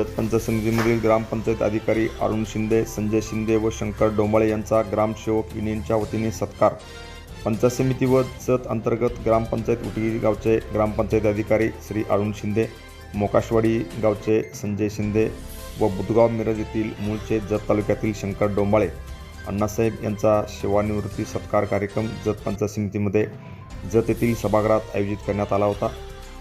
जत पंचायत समितीमधील ग्रामपंचायत अधिकारी अरुण शिंदे संजय शिंदे व शंकर डोंबाळे यांचा ग्रामसेवक युनियनच्या वतीने सत्कार. पंचायत समिती व जत अंतर्गत ग्रामपंचायत उटी गावचे ग्रामपंचायत अधिकारी श्री अरुण शिंदे मोकाशवाडी गावचे संजय शिंदे व बुधगाव मिरज येथील मूळचे जत तालुक्यातील शंकर डोंबाळे अण्णासाहेब यांचा सेवानिवृत्ती सत्कार कार्यक्रम जत पंचायत समितीमध्ये जत येथील सभागृहात आयोजित करण्यात आला होता.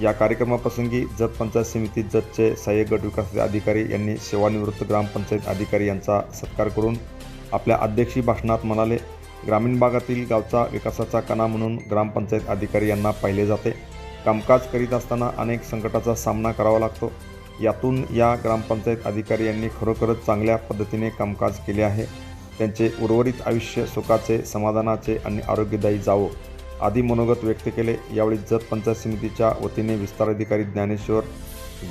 या कार्यक्रमाप्रसंगी जत पंचायत समिती जतचे सहाय्यक गट विकास अधिकारी यांनी सेवानिवृत्त ग्रामपंचायत अधिकारी यांचा सत्कार करून आपल्या अध्यक्षी भाषणात म्हणाले ग्रामीण भागातील गावचा विकासाचा कणा म्हणून ग्रामपंचायत अधिकारी यांना पाहिले जाते. कामकाज करीत असताना अनेक संकटाचा सामना करावा लागतो. यातून या ग्रामपंचायत अधिकारी यांनी खरोखरच चांगल्या पद्धतीने कामकाज केले आहे. त्यांचे उर्वरित आयुष्य सुखाचे समाधानाचे आणि आरोग्यदायी जावो. आदी मनोगत व्यक्त केले. यावेळी जत पंचायत समितीच्या वतीने विस्तार अधिकारी ज्ञानेश्वर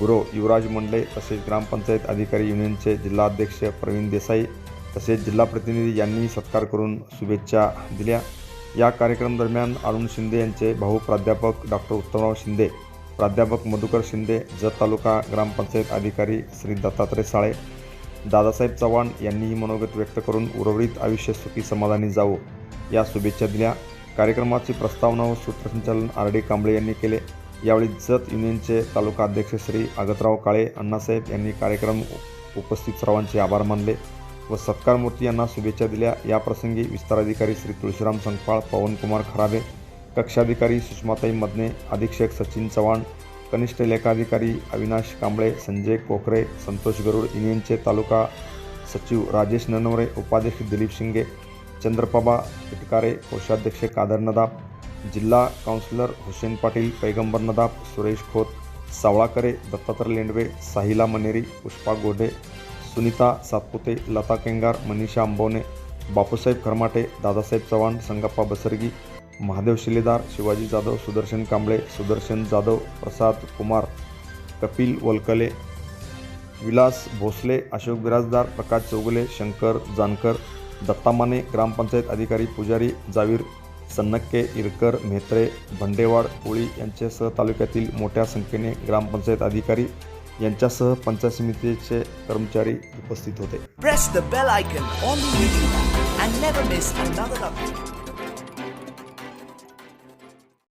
गुरव युवराज मंडले तसेच ग्रामपंचायत अधिकारी युनियनचे जिल्हाध्यक्ष प्रवीण देसाई तसेच जिल्हा प्रतिनिधी यांनी सत्कार करून शुभेच्छा दिल्या. या कार्यक्रम दरम्यान अरुण शिंदे यांचे भाऊ प्राध्यापक डॉक्टर उत्तमराव शिंदे प्राध्यापक मधुकर शिंदे जत तालुका ग्रामपंचायत अधिकारी श्री दत्तात्रय साळे दादासाहेब चव्हाण यांनीही मनोगत व्यक्त करून उर्वरित आयुष्य सुखी समाधानी जावो या शुभेच्छा दिल्या. कार्यक्रमाची प्रस्तावना व सूत्रसंचालन आर डी कांबळे यांनी केले. यावेळी जत युनियनचे तालुका अध्यक्ष श्री आगतराव काळे अण्णासाहेब यांनी कार्यक्रम उपस्थित सर्वांचे आभार मानले व सत्कारमूर्ती यांना शुभेच्छा दिल्या. याप्रसंगी विस्ताराधिकारी श्री तुळशीराम संकपाळ पवनकुमार खराबे कक्षाधिकारी सुषमाताई मदने अधीक्षक सचिन चव्हाण कनिष्ठ लेखाधिकारी अविनाश कांबळे संजय कोकरे संतोष गरुड युनियनचे तालुका सचिव राजेश ननवरे उपाध्यक्ष दिलीप शिंगे चंद्रप्रभा इटकारे कोषाध्यक्ष कादर नदाब जिल्हा काउन्सिलर हुसेन पाटील पैगंबर नदाब सुरेश खोत सावळाकरे दत्तात्रय लेंडवे साहिला मनेरी पुष्पा गोढे सुनीता सातपुते लता केंगार मनीषा आंबवणे बापूसाहेब खरमाटे दादासाहेब चव्हाण संगप्पा बसरगी महादेव शिलेदार शिवाजी जाधव सुदर्शन कांबळे सुदर्शन जाधव प्रसाद कुमार कपिल वलकले विलास भोसले अशोक बिराजदार प्रकाश चौगुले शंकर जानकर दत्तामाने ग्रामपंचायत अधिकारी पुजारी जावीर सन्नक्के इरकर म्हेत्रे भंडेवाड कोळी यांच्यासह तालुक्यातील मोठ्या संख्येने ग्रामपंचायत अधिकारी यांच्यासह पंचायत समितीचे कर्मचारी उपस्थित होते.